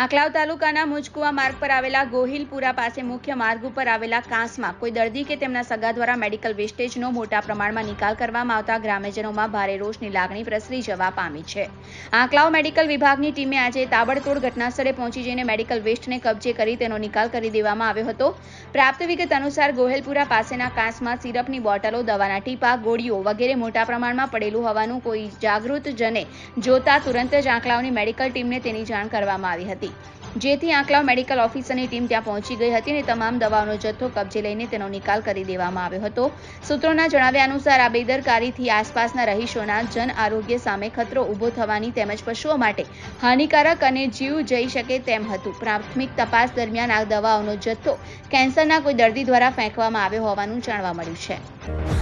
આંકલાવ તાલુકાના મુજકુવા માર્ગ પર આવેલા ગોહિલપુરા પાસે મુખ્ય માર્ગ ઉપર આવેલા કાંસમાં કોઈ દર્દી કે તેમના સગા દ્વારા મેડિકલ વેસ્ટેજનો મોટા પ્રમાણમાં નિકાલ કરવામાં આવતા ગ્રામ્યજનોમાં ભારે રોષની લાગણી પ્રસરી જવા પામી છે. આંકલાવ મેડિકલ વિભાગની ટીમે આજે તાબડતોડ ઘટનાસ્થળે પહોંચી જઈને મેડિકલ વેસ્ટને કબજે કરી તેનો નિકાલ કરી દેવામાં આવ્યો હતો. પ્રાપ્ત વિગત અનુસાર ગોહેલપુરા પાસેના કાંસમાં સિરપની બોટલો, દવાના ટીપા, ગોળીઓ વગેરે મોટા પ્રમાણમાં પડેલું હોવાનું કોઈ જાગૃત જને જોતા તુરંત જ આંકલાવની મેડિકલ ટીમને તેની જાણ કરવામાં આવી હતી. જેથી આંકલાવ મેડિકલ ઓફિસરની ટીમ ત્યાં પહોંચી ગઈ હતી અને તમામ દવાઓનો જથ્થો કબજે લઈને તેનો નિકાલ કરી દેવામાં આવ્યો હતો. સૂત્રોના જણાવ્યા અનુસાર આ બેદરકારીથી આસપાસના રહીશોના જન આરોગ્ય સામે ખતરો ઊભો થવાની તેમજ પશુઓ માટે હાનિકારક અને જીવ જઈ શકે તેમ હતું. પ્રાથમિક તપાસ દરમિયાન આ દવાઓનો જથ્થો કેન્સરના કોઈ દર્દી દ્વારા ફેંકવામાં આવ્યો હોવાનું જાણવા મળ્યું છે.